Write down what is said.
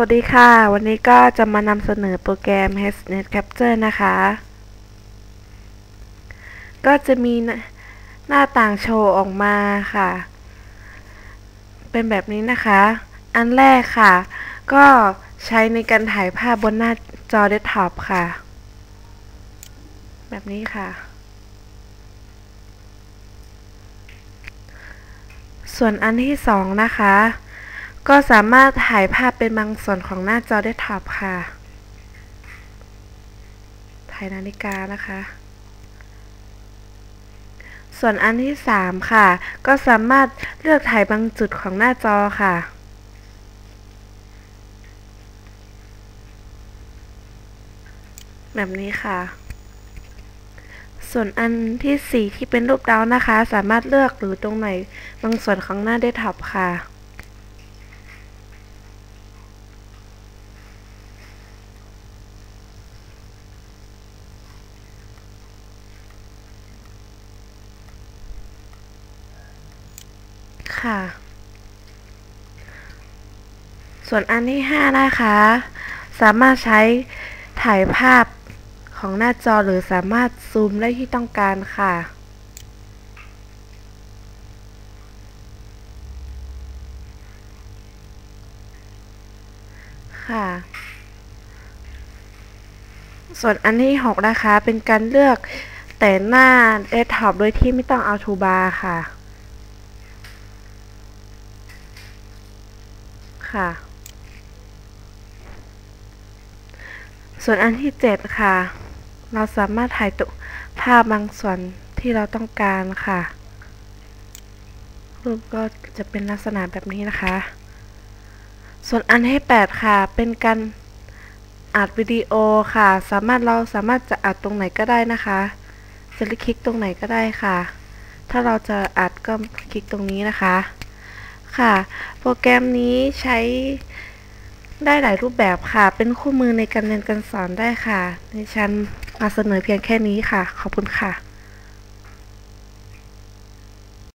วัสดีค่ะ วันนี้ก็จะมานำเสนอโปรแกรม HNet Capture นะคะ ก็จะมีหน้าต่างโชว์ออกมาค่ะ เป็นแบบนี้นะคะ อันแรกค่ะ ก็ใช้ในการถ่ายภาพบนหน้าจอเดสก์ท็อปค่ะ แบบนี้ค่ะ ส่วนอันที่สองนะคะ ก็สามารถถ่ายภาพเป็นบางส่วนของหน้าจอเดสท็อปค่ะ ถ่ายนาฬิกานะคะ ส่วนอันที่สามค่ะ ก็สามารถเลือกถ่ายบางจุดของหน้าจอค่ะแบบนี้ค่ะ ส่วนอันที่สี่ที่เป็นรูปดาวนะคะ สามารถเลือกหรือตรงไหนบางส่วนของหน้าเดสท็อปค่ะ ค่ะ ส่วนอันที่ 5 นะคะ สามารถใช้ถ่ายภาพของหน้าจอหรือสามารถซูมได้ที่ต้องการค่ะ ค่ะ ส่วนอันที่ 6 นะคะ เป็นการเลือกแต่หน้าเดสก์ท็อปโดยที่ไม่ต้องเอาทูบาร์ค่ะ ค่ะ ส่วนอันที่ 7 ค่ะ เราสามารถถ่ายตุภาพบางส่วนที่เราต้องการค่ะ รูปก็จะเป็นลักษณะแบบนี้นะคะ ส่วนอันที่ 8 ค่ะ เป็นการอัดวิดีโอค่ะ สามารถเราสามารถจะอัดตรงไหนก็ได้นะคะจะคลิกตรงไหนก็ได้ค่ะ ถ้าเราจะอัดก็คลิกตรงนี้นะคะ ค่ะ โปรแกรมนี้ใช้ได้หลายรูปแบบค่ะ เป็นคู่มือในการเรียนการสอนได้ค่ะ ในชั้นมาเสนอเพียงแค่นี้ค่ะ ขอบคุณค่ะ